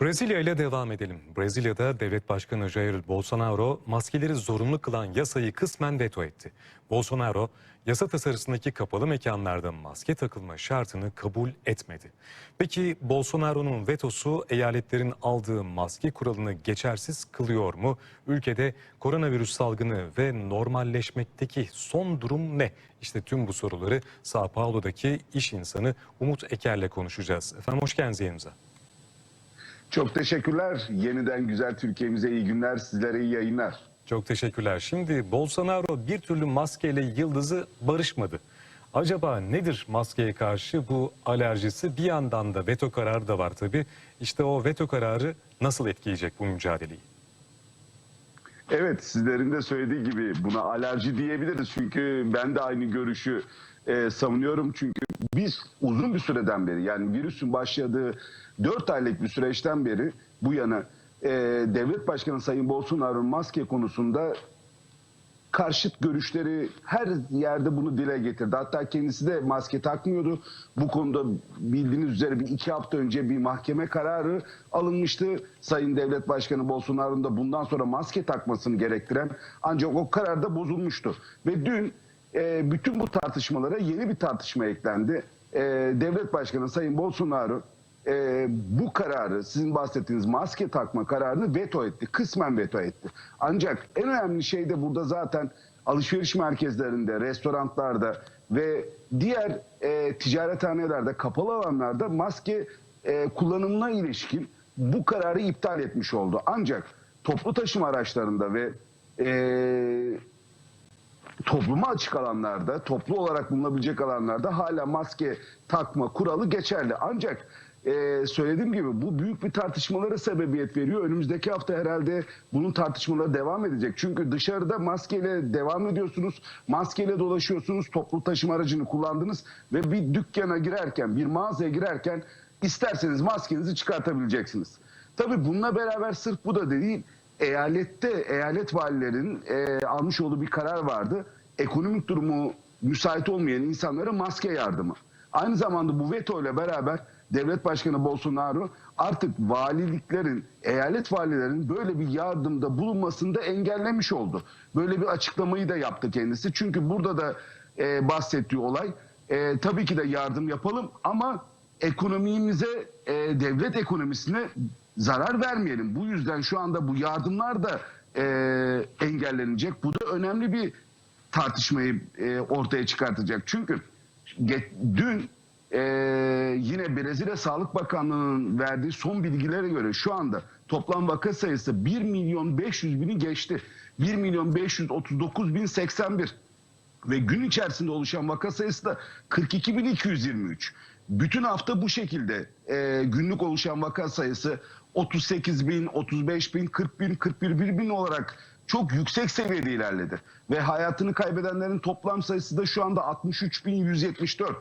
Brezilya ile devam edelim. Brezilya'da devlet başkanı Jair Bolsonaro maskeleri zorunlu kılan yasayı kısmen veto etti. Bolsonaro yasa tasarısındaki kapalı mekanlarda maske takılma şartını kabul etmedi. Peki Bolsonaro'nun vetosu eyaletlerin aldığı maske kuralını geçersiz kılıyor mu? Ülkede koronavirüs salgını ve normalleşmekteki son durum ne? İşte tüm bu soruları Sao Paulo'daki iş insanı Umut Eker'le konuşacağız. Efendim hoş geldiniz yayınımıza. Çok teşekkürler. Yeniden güzel Türkiye'mize iyi günler, sizlere iyi yayınlar. Çok teşekkürler. Şimdi Bolsonaro bir türlü maskeyle yıldızı barışmadı. Acaba nedir maskeye karşı bu alerjisi? Bir yandan da veto kararı da var tabii. İşte o veto kararı nasıl etkileyecek bu mücadeleyi? Evet, sizlerin de söylediği gibi buna alerji diyebiliriz. Çünkü ben de aynı görüşü e, savunuyorum. Çünkü biz uzun bir süreden beri yani virüsün başladığı 4 aylık bir süreçten beri bu yana e, devlet başkanı Sayın Bolsonaro'nun maske konusunda karşıt görüşleri her yerde bunu dile getirdi. Hatta kendisi de maske takmıyordu. Bu konuda bildiğiniz üzere bir iki hafta önce bir mahkeme kararı alınmıştı. Sayın Devlet Başkanı Bolsonaro'nun da bundan sonra maske takmasını gerektiren ancak o karar da bozulmuştu. Ve dün e, bütün bu tartışmalara yeni bir tartışma eklendi. E, Devlet Başkanı Sayın Bolsonaro e, bu kararı sizin bahsettiğiniz maske takma kararını veto etti. Kısmen veto etti. Ancak en önemli şey de burada zaten alışveriş merkezlerinde, restoranlarda ve diğer e, ticarethanelerde, kapalı alanlarda maske e, kullanımına ilişkin bu kararı iptal etmiş oldu. Ancak toplu taşıma araçlarında ve e, topluma açık alanlarda, toplu olarak bulunabilecek alanlarda hala maske takma kuralı geçerli. Ancak e, söylediğim gibi bu büyük bir tartışmalara sebebiyet veriyor. Önümüzdeki hafta herhalde bunun tartışmaları devam edecek. Çünkü dışarıda maskeyle devam ediyorsunuz, maskeyle dolaşıyorsunuz, toplu taşıma aracını kullandınız ve bir dükkana girerken, bir mağazaya girerken isterseniz maskenizi çıkartabileceksiniz. Tabii bununla beraber sırf bu da değil, eyalette eyalet valilerinin e, almış olduğu bir karar vardı. Ekonomik durumu müsait olmayan insanlara maske yardımı. Aynı zamanda bu veto ile beraber devlet başkanı Bolsonaro artık valiliklerin, eyalet valilerin böyle bir yardımda bulunmasını da engellemiş oldu. Böyle bir açıklamayı da yaptı kendisi. Çünkü burada da e, bahsettiği olay e, tabii ki de yardım yapalım ama ekonomimize, e, devlet ekonomisine zarar vermeyelim. Bu yüzden şu anda bu yardımlar da e, engellenecek. Bu da önemli bir tartışmayı e, ortaya çıkartacak. Çünkü ge- dün e, yine Brezilya Sağlık Bakanlığı'nın verdiği son bilgilere göre şu anda toplam vaka sayısı 1 milyon 500 bini geçti. 1 milyon 539 bin 81 ve gün içerisinde oluşan vaka sayısı da 42.223. Bütün hafta bu şekilde e, günlük oluşan vaka sayısı 38 bin, 35 bin, 40 bin, 41 bin olarak çok yüksek seviyede ilerledi. Ve hayatını kaybedenlerin toplam sayısı da şu anda 63.174.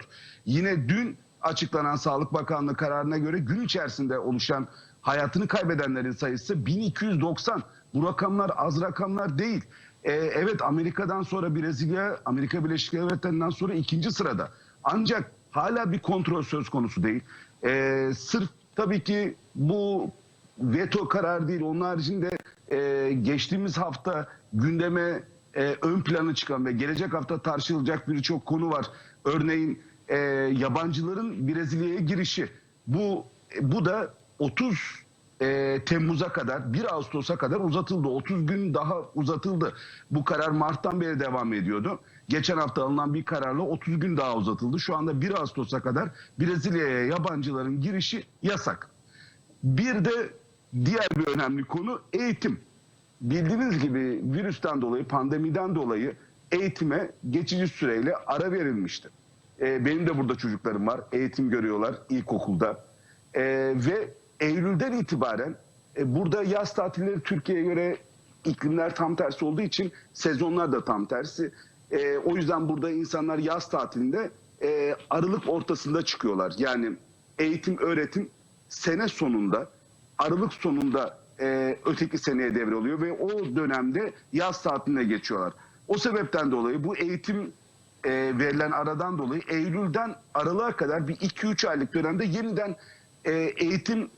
Yine dün açıklanan Sağlık Bakanlığı kararına göre gün içerisinde oluşan hayatını kaybedenlerin sayısı 1290. Bu rakamlar az rakamlar değil. Ee, evet Amerika'dan sonra Brezilya, Amerika Birleşik Devletleri'nden sonra ikinci sırada. Ancak hala bir kontrol söz konusu değil. Ee, sırf tabii ki bu veto karar değil. Onun haricinde e, geçtiğimiz hafta gündeme e, ön plana çıkan ve gelecek hafta tartışılacak birçok konu var. Örneğin e, yabancıların Brezilya'ya girişi. Bu bu da 30 e, Temmuz'a kadar 1 Ağustos'a kadar uzatıldı. 30 gün daha uzatıldı. Bu karar Mart'tan beri devam ediyordu. Geçen hafta alınan bir kararla 30 gün daha uzatıldı. Şu anda 1 Ağustos'a kadar Brezilya'ya yabancıların girişi yasak. Bir de diğer bir önemli konu eğitim. Bildiğiniz gibi virüsten dolayı, pandemiden dolayı eğitime geçici süreyle ara verilmişti. Ee, benim de burada çocuklarım var. Eğitim görüyorlar ilkokulda. Ee, ve Eylül'den itibaren e, burada yaz tatilleri Türkiye'ye göre iklimler tam tersi olduğu için sezonlar da tam tersi. Ee, o yüzden burada insanlar yaz tatilinde e, Aralık ortasında çıkıyorlar. Yani eğitim, öğretim sene sonunda, Aralık sonunda e, öteki seneye devroluyor ve o dönemde yaz tatiline geçiyorlar. O sebepten dolayı bu eğitim e, verilen aradan dolayı Eylül'den Aralık'a kadar bir 2-3 aylık dönemde yeniden e, eğitim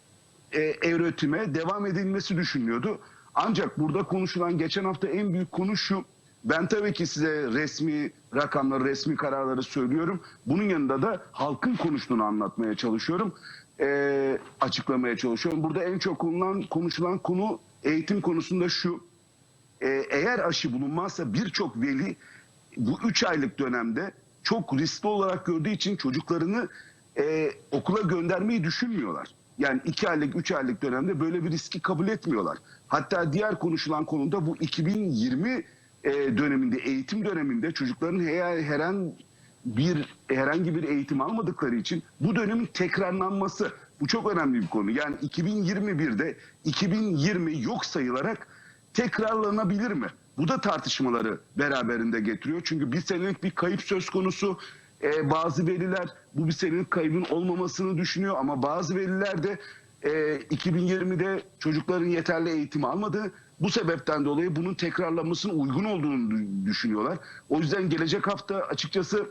e, evretime devam edilmesi düşünülüyordu. Ancak burada konuşulan geçen hafta en büyük konu şu. Ben tabii ki size resmi rakamları, resmi kararları söylüyorum. Bunun yanında da halkın konuştuğunu anlatmaya çalışıyorum. E, açıklamaya çalışıyorum. Burada en çok konulan, konuşulan konu eğitim konusunda şu. E, eğer aşı bulunmazsa birçok veli bu 3 aylık dönemde çok riskli olarak gördüğü için çocuklarını e, okula göndermeyi düşünmüyorlar. Yani 2 aylık 3 aylık dönemde böyle bir riski kabul etmiyorlar. Hatta diğer konuşulan konuda bu 2020 e, döneminde eğitim döneminde çocukların her, bir herhangi bir eğitim almadıkları için bu dönemin tekrarlanması bu çok önemli bir konu. Yani 2021'de 2020 yok sayılarak tekrarlanabilir mi? Bu da tartışmaları beraberinde getiriyor. Çünkü bir senelik bir kayıp söz konusu. Ee, bazı veliler bu bir senelik kaybın olmamasını düşünüyor ama bazı veliler de e, 2020'de çocukların yeterli eğitim almadığı bu sebepten dolayı bunun tekrarlanmasının uygun olduğunu dü- düşünüyorlar. O yüzden gelecek hafta açıkçası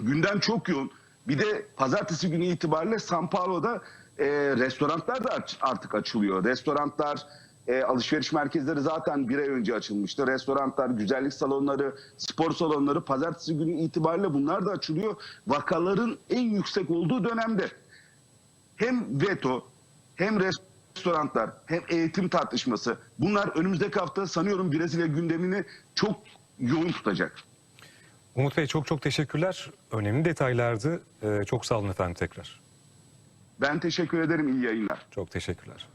gündem çok yoğun. Bir de pazartesi günü itibariyle San Paulo'da e, restoranlar da artık açılıyor. Restoranlar, e, alışveriş merkezleri zaten bir ay önce açılmıştı. Restoranlar, güzellik salonları, spor salonları pazartesi günü itibariyle bunlar da açılıyor. Vakaların en yüksek olduğu dönemde hem veto hem restoranlar hem eğitim tartışması bunlar önümüzdeki hafta sanıyorum Brezilya gündemini çok yoğun tutacak. Umut Bey çok çok teşekkürler. Önemli detaylardı. Ee, çok sağ olun efendim tekrar. Ben teşekkür ederim. iyi yayınlar. Çok teşekkürler.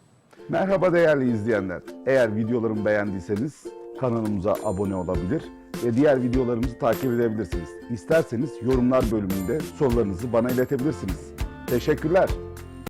Merhaba değerli izleyenler. Eğer videolarımı beğendiyseniz kanalımıza abone olabilir ve diğer videolarımızı takip edebilirsiniz. İsterseniz yorumlar bölümünde sorularınızı bana iletebilirsiniz. Teşekkürler.